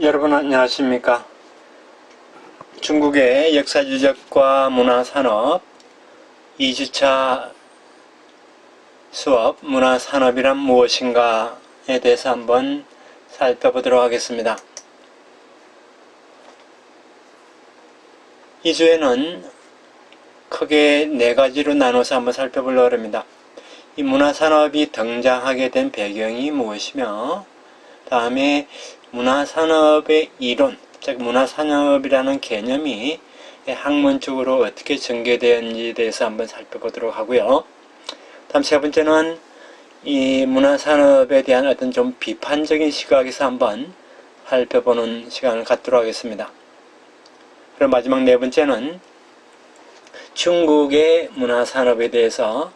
여러분 안녕하십니까? 중국의 역사유적과 문화산업 2주차 수업 문화산업이란 무엇인가에 대해서 한번 살펴보도록 하겠습니다. 2주에는 크게 네 가지로 나눠서 한번 살펴보려고 합니다. 이 문화산업이 등장하게 된 배경이 무엇이며 다음에 문화산업의 이론, 즉 문화산업이라는 개념이 학문적으로 어떻게 전개되었는지에 대해서 한번 살펴보도록 하고요. 다음 세 번째는 이 문화산업에 대한 어떤 좀 비판적인 시각에서 한번 살펴보는 시간을 갖도록 하겠습니다. 그리고 마지막 네 번째는 중국의 문화산업에 대해서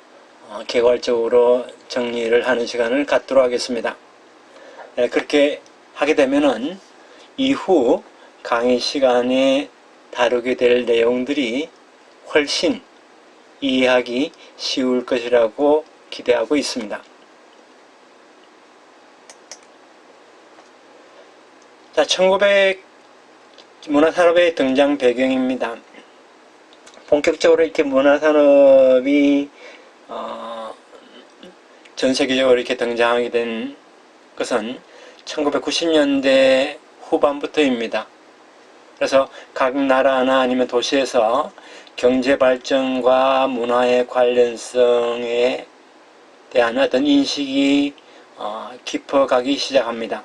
어, 개괄적으로 정리를 하는 시간을 갖도록 하겠습니다. 네, 그렇게 하게 되면은 이후 강의 시간에 다루게 될 내용들이 훨씬 이해하기 쉬울 것이라고 기대하고 있습니다. 자, 1900 문화산업의 등장 배경입니다. 본격적으로 이렇게 문화산업이 어, 전 세계적으로 이렇게 등장하게 된 것은 1990년대 후반부터입니다. 그래서 각 나라나 아니면 도시에서 경제 발전과 문화의 관련성에 대한 어떤 인식이 어, 깊어가기 시작합니다.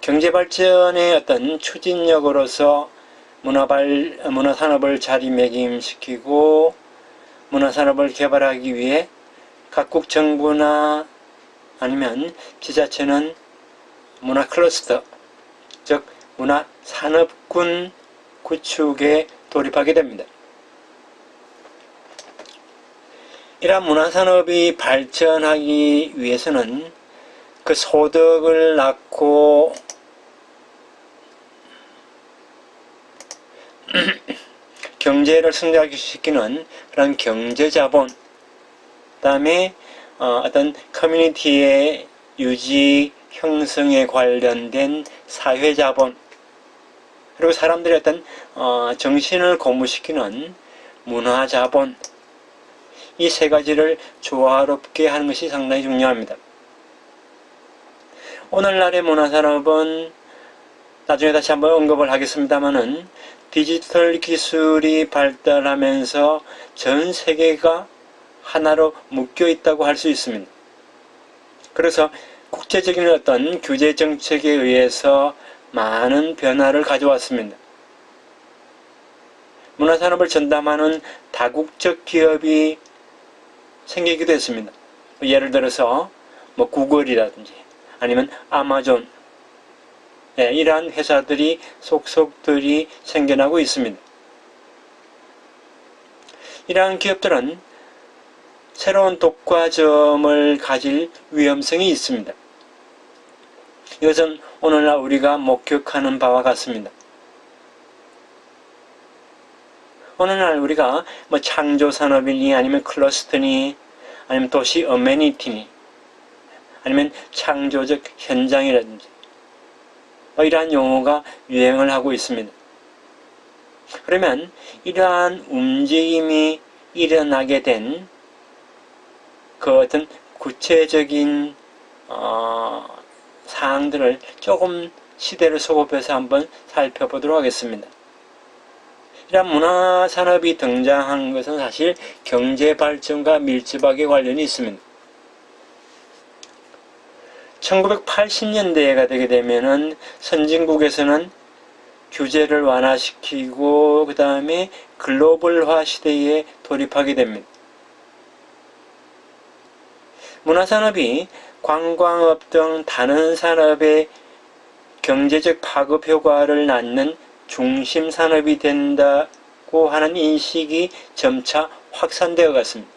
경제 발전의 어떤 추진력으로서 문화발, 문화산업을 자리매김시키고 문화산업을 개발하기 위해 각국 정부나 아니면 지자체는 문화 클러스터, 즉 문화 산업군 구축에 돌입하게 됩니다. 이러한 문화 산업이 발전하기 위해서는 그 소득을 낳고 경제를 성장시키는 그런 경제자본, 다음에 어, 어떤 커뮤니티의 유지 형성에 관련된 사회자본 그리고 사람들의 어떤 어, 정신을 고무시키는 문화자본 이 세 가지를 조화롭게 하는 것이 상당히 중요합니다. 오늘날의 문화산업은 나중에 다시 한번 언급을 하겠습니다만은 디지털 기술이 발달하면서 전 세계가 하나로 묶여 있다고 할 수 있습니다. 그래서 국제적인 어떤 규제 정책에 의해서 많은 변화를 가져왔습니다. 문화산업을 전담하는 다국적 기업이 생기기도 했습니다. 예를 들어서 뭐 구글이라든지 아니면 아마존 네, 이러한 회사들이 속속들이 생겨나고 있습니다. 이러한 기업들은 새로운 독과점을 가질 위험성이 있습니다. 이것은 오늘날 우리가 목격하는 바와 같습니다. 오늘날 우리가 뭐 창조산업이니 아니면 클러스터니 아니면 도시 어메니티니 아니면 창조적 현장이라든지 뭐 이러한 용어가 유행을 하고 있습니다. 그러면 이러한 움직임이 일어나게 된 그 어떤 구체적인 어, 사항들을 조금 시대를 소급해서 한번 살펴보도록 하겠습니다. 이런 문화산업이 등장한 것은 사실 경제 발전과 밀접하게 관련이 있습니다. 1980년대가 되게 되면은 선진국에서는 규제를 완화시키고 그 다음에 글로벌화 시대에 돌입하게 됩니다. 문화산업이 관광업 등 다른 산업의 경제적 파급 효과를 낳는 중심 산업이 된다고 하는 인식이 점차 확산되어 갔습니다.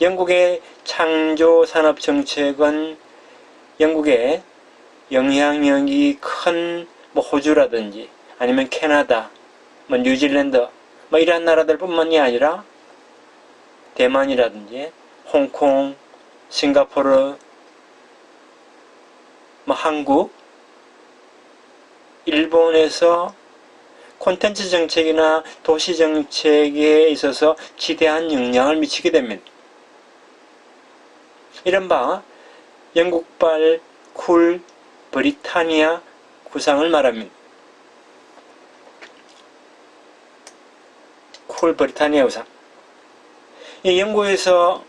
영국의 창조 산업 정책은 영국의 영향력이 큰 뭐 호주라든지 아니면 캐나다, 뭐 뉴질랜드 뭐 이런 나라들뿐만이 아니라 대만이라든지 홍콩, 싱가포르, 뭐 한국, 일본에서 콘텐츠 정책이나 도시 정책에 있어서 지대한 영향을 미치게 됩니다. 이른바 영국발 쿨 브리타니아 구상을 말합니다. 쿨 브리타니아 구상. 이 영국에서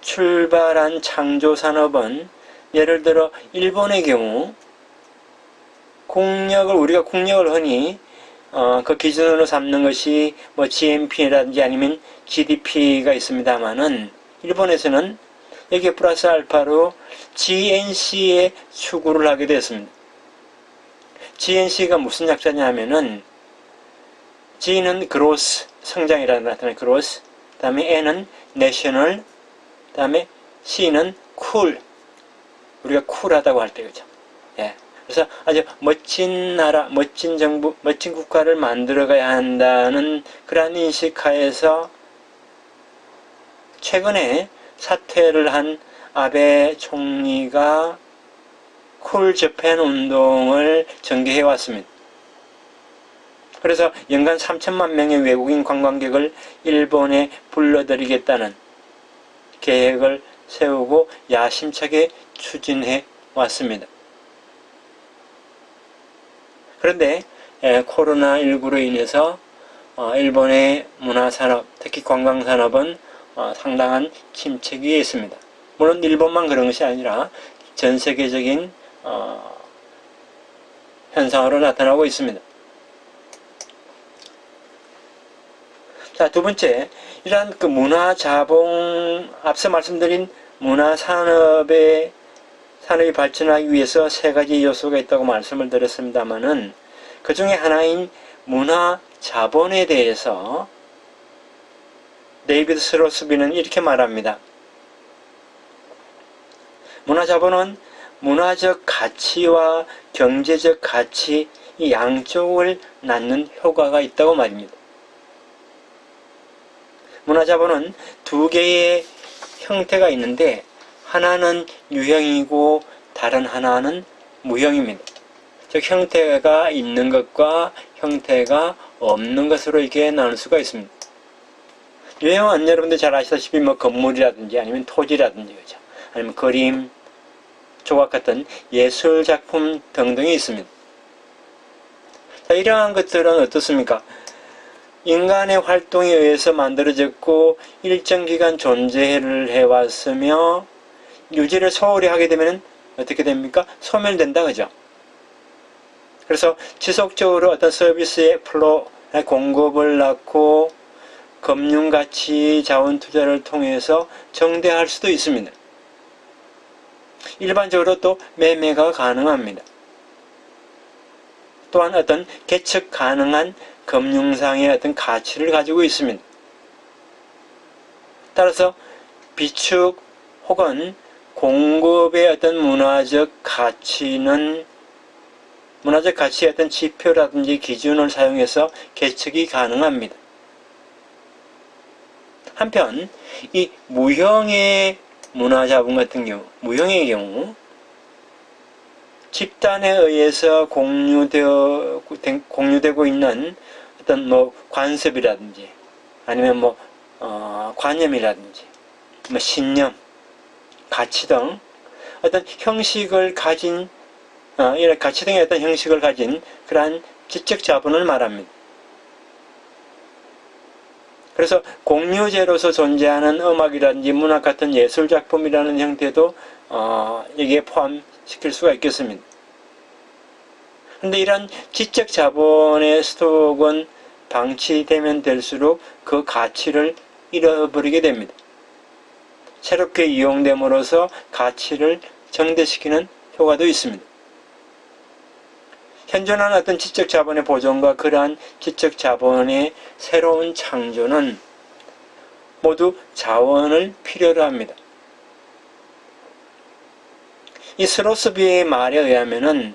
출발한 창조 산업은 예를 들어 일본의 경우 국력을 우리가 국력을 흔히 어, 그 기준으로 삼는 것이 뭐 GNP라든지 아니면 GDP가 있습니다만은 일본에서는 여기에 플러스 알파로 GNC에 추구를 하게 됐습니다. GNC가 무슨 약자냐면은 G는 그로스 성장이라는 나타나는 그로스 그다음에 N은 그 다음에 C는 쿨 우리가 쿨하다고 할때 그죠. 예. 그래서 아주 멋진 나라, 멋진 정부, 멋진 국가를 만들어가야 한다는 그러한 인식하에서 최근에 사퇴를 한 아베 총리가 쿨 저펜 운동을 전개해 왔습니다. 그래서 연간 3천만 명의 외국인 관광객을 일본에 불러들이겠다는 계획을 세우고 야심차게 추진해 왔습니다. 그런데 코로나19로 인해서 어, 일본의 문화산업, 특히 관광산업은 어, 상당한 침체기에 있습니다. 물론 일본만 그런 것이 아니라 전 세계적인 어, 현상으로 나타나고 있습니다. 자, 두 번째, 이러한 그 문화 자본, 앞서 말씀드린 문화 산업의 산업이 발전하기 위해서 세 가지 요소가 있다고 말씀을 드렸습니다만은 그 중에 하나인 문화 자본에 대해서 데이비드 스로스비는 이렇게 말합니다. 문화 자본은 문화적 가치와 경제적 가치 이 양쪽을 낳는 효과가 있다고 말입니다. 문화 자본은 두 개의 형태가 있는데 하나는 유형이고 다른 하나는 무형입니다. 즉 형태가 있는 것과 형태가 없는 것으로 이렇게 나눌 수가 있습니다. 유형은 여러분들 잘 아시다시피 뭐 건물이라든지 아니면 토지라든지 그죠? 아니면 그림, 조각 같은 예술 작품 등등이 있습니다. 자, 이러한 것들은 어떻습니까? 인간의 활동에 의해서 만들어졌고 일정 기간 존재를 해왔으며 유지를 소홀히 하게 되면 어떻게 됩니까? 소멸된다 그죠? 그래서 지속적으로 어떤 서비스의 플로 공급을 낳고 금융가치 자원 투자를 통해서 정대할 수도 있습니다. 일반적으로 또 매매가 가능합니다. 또한 어떤 개척 가능한 금융상의 어떤 가치를 가지고 있습니다. 따라서 비축 혹은 공급의 어떤 문화적 가치는 문화적 가치의 어떤 지표라든지 기준을 사용해서 계측이 가능합니다. 한편 이 무형의 문화자본 같은 경우, 무형의 경우 집단에 의해서 공유되어, 공유되고 있는 어떤 뭐 관습이라든지 아니면 뭐 어, 관념이라든지 뭐 신념 가치 등 어떤 형식을 가진 어, 이런 가치 등의 어떤 형식을 가진 그러한 지적 자본을 말합니다. 그래서 공유제로서 존재하는 음악이라든지 문학 같은 예술 작품이라는 형태도 어, 여기에 포함시킬 수가 있겠습니다. 근데 이런 지적 자본의 스톡은 방치되면 될수록 그 가치를 잃어버리게 됩니다. 새롭게 이용됨으로써 가치를 정대시키는 효과도 있습니다. 현존한 어떤 지적 자본의 보존과 그러한 지적 자본의 새로운 창조는 모두 자원을 필요로 합니다. 이 스로스비의 말에 의하면은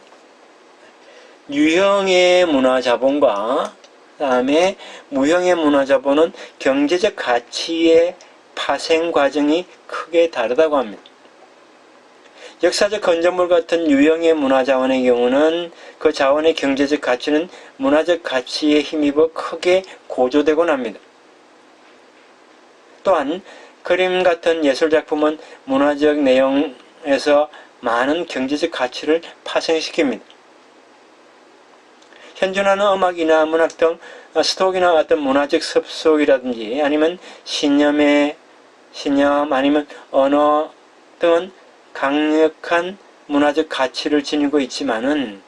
유형의 문화 자본과 다음에 무형의 문화 자본은 경제적 가치의 파생 과정이 크게 다르다고 합니다. 역사적 건전물 같은 유형의 문화 자원의 경우는 그 자원의 경제적 가치는 문화적 가치에 힘입어 크게 고조되곤 합니다. 또한 그림 같은 예술 작품은 문화적 내용에서 많은 경제적 가치를 파생시킵니다. 현존하는 음악이나 문학 등 스톡이나 어떤 문화적 습속이라든지 아니면 신념의 신념 아니면 언어 등은 강력한 문화적 가치를 지니고 있지만은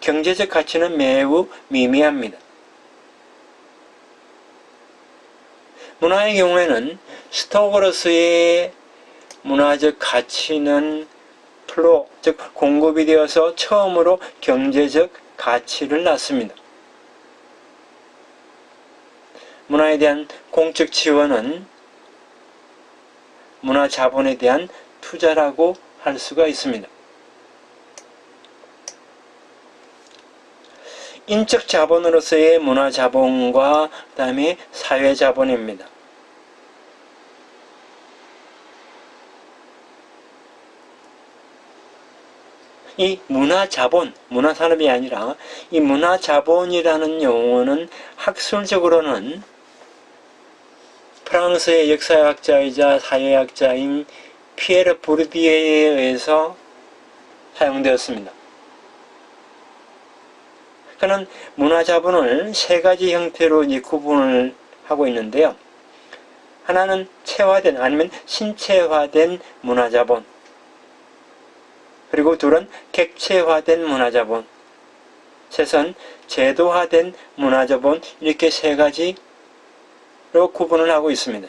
경제적 가치는 매우 미미합니다. 문화의 경우에는 스톡으로서의 문화적 가치는 플로, 즉 공급이 되어서 처음으로 경제적 가치를 낳습니다. 문화에 대한 공적 지원은 문화 자본에 대한 투자라고 할 수가 있습니다. 인적 자본으로서의 문화 자본과 그 다음에 사회 자본입니다. 이 문화 자본, 문화 산업이 아니라 이 문화 자본이라는 용어는 학술적으로는 프랑스의 역사학자이자 사회학자인 피에르 보르디에에 의해서 사용되었습니다. 그는 문화 자본을 세 가지 형태로 구분을 하고 있는데요. 하나는 체화된 아니면 신체화된 문화 자본. 그리고 둘은 객체화된 문화 자본. 셋은 제도화된 문화 자본 이렇게 세 가지로 구분을 하고 있습니다.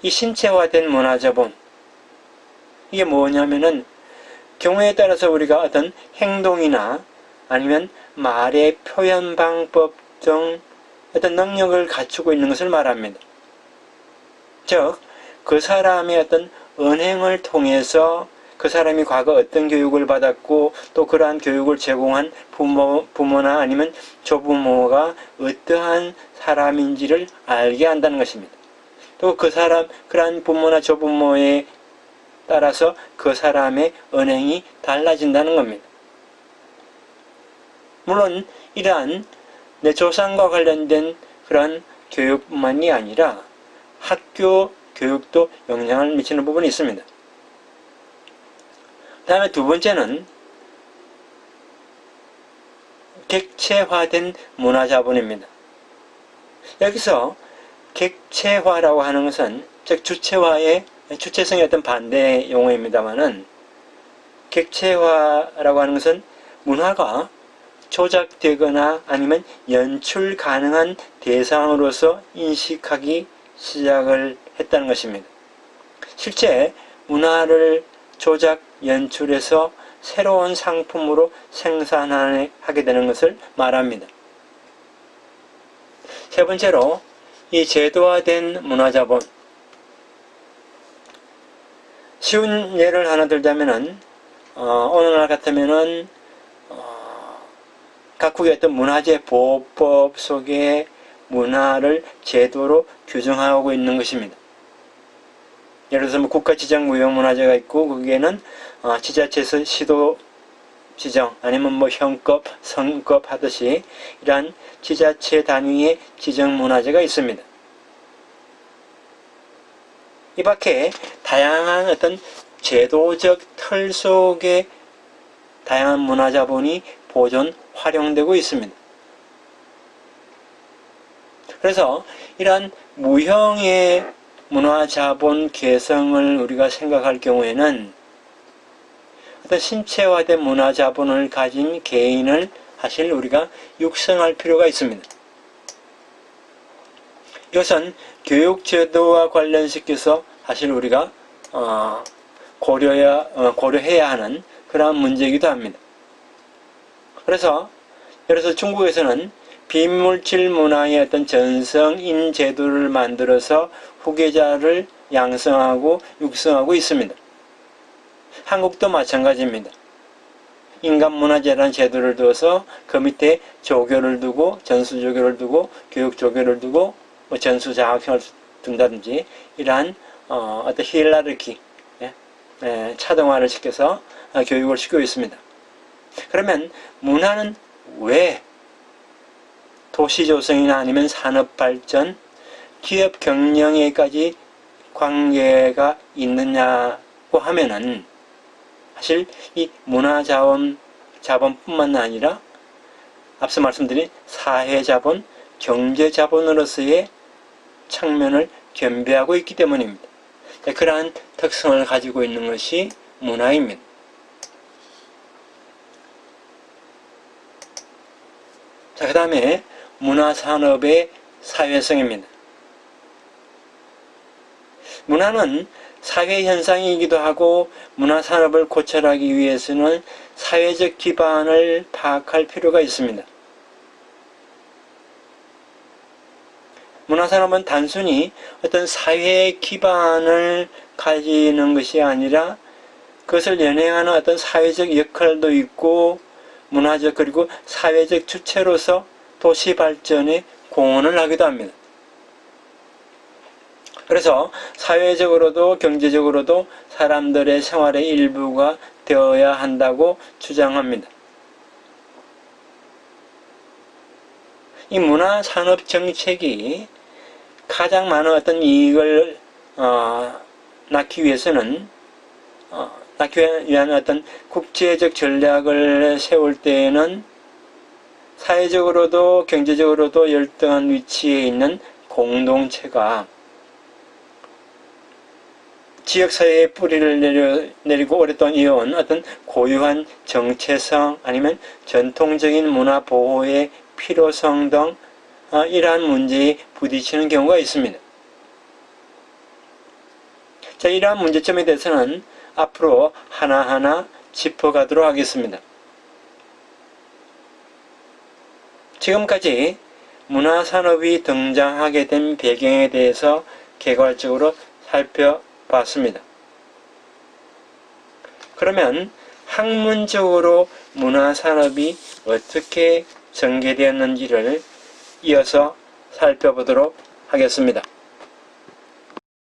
이 신체화된 문화 자본 이게 뭐냐면은 경우에 따라서 우리가 어떤 행동이나 아니면 말의 표현 방법 등 어떤 능력을 갖추고 있는 것을 말합니다. 즉, 그 사람의 어떤 언행을 통해서 그 사람이 과거 어떤 교육을 받았고 또 그러한 교육을 제공한 부모, 부모나 아니면 조부모가 어떠한 사람인지를 알게 한다는 것입니다. 또 그 사람, 그러한 부모나 조부모에 따라서 그 사람의 언행이 달라진다는 겁니다. 물론 이러한 내 조상과 관련된 그런 교육만이 아니라 학교 교육도 영향을 미치는 부분이 있습니다. 다음에 두 번째는 객체화된 문화자본입니다. 여기서 객체화라고 하는 것은 즉 주체화의 주체성의 어떤 반대 용어입니다만은 객체화라고 하는 것은 문화가 조작되거나 아니면 연출 가능한 대상으로서 인식하기 시작을 했다는 것입니다. 실제 문화를 조작, 연출해서 새로운 상품으로 생산하게 되는 것을 말합니다. 세 번째로 이 제도화된 문화자본 쉬운 예를 하나 들자면은 어, 오늘날 같으면은 어, 각국의 어떤 문화재 보호법 속에 문화를 제도로 규정하고 있는 것입니다. 예를 들어서 뭐 국가지정 무형문화재가 있고 거기에는 어, 지자체에서 시도 지정 아니면 뭐 형급, 성급 하듯이 이러한 지자체 단위의 지정문화재가 있습니다. 이 밖에 다양한 어떤 제도적 틀 속에 다양한 문화자본이 보존, 활용되고 있습니다. 그래서 이러한 무형의 문화자본 개성을 우리가 생각할 경우에는 어떤 신체화된 문화자본을 가진 개인을 사실 우리가 육성할 필요가 있습니다. 이것은 교육제도와 관련시켜서 사실 우리가 어, 고려해야, 어, 고려해야 하는 그러한 문제이기도 합니다. 그래서 예를 들어서 중국에서는 비물질 문화의 어떤 전성인 제도를 만들어서 후계자를 양성하고 육성하고 있습니다. 한국도 마찬가지입니다. 인간문화재라는 제도를 두어서 그 밑에 조교를 두고 전수조교를 두고 교육조교를 두고 뭐 전수장학형을 둔다든지 이러한 어, 어떤 히엘라르키 예? 에, 차등화를 시켜서 아, 교육을 시키고 있습니다. 그러면 문화는 왜 도시 조성이나 아니면 산업 발전, 기업 경영에까지 관계가 있느냐고 하면은 사실 이 문화 자원 자본뿐만 아니라 앞서 말씀드린 사회 자본, 경제 자본으로서의 측면을 겸비하고 있기 때문입니다. 네, 그러한 특성을 가지고 있는 것이 문화입니다. 자, 그 다음에 문화산업의 사회성입니다. 문화는 사회 현상이기도 하고 문화산업을 고찰하기 위해서는 사회적 기반을 파악할 필요가 있습니다. 문화산업은 단순히 어떤 사회의 기반을 가지는 것이 아니라 그것을 연행하는 어떤 사회적 역할도 있고 문화적 그리고 사회적 주체로서 도시 발전에 공헌을 하기도 합니다. 그래서 사회적으로도 경제적으로도 사람들의 생활의 일부가 되어야 한다고 주장합니다. 이 문화 산업 정책이 가장 많은 어떤 이익을 어, 낳기 위해서는 어, 낳기 위한 어떤 국제적 전략을 세울 때에는 사회적으로도 경제적으로도 열등한 위치에 있는 공동체가 지역사회에 뿌리를 내리고 오랫동안 이어온 어떤 고유한 정체성 아니면 전통적인 문화 보호의 필요성 등 어, 이러한 문제에 부딪히는 경우가 있습니다. 자, 이러한 문제점에 대해서는 앞으로 하나하나 짚어가도록 하겠습니다. 지금까지 문화산업이 등장하게 된 배경에 대해서 개괄적으로 살펴 봤습니다. 그러면 학문적으로 문화산업이 어떻게 전개되었는지를 이어서 살펴보도록 하겠습니다.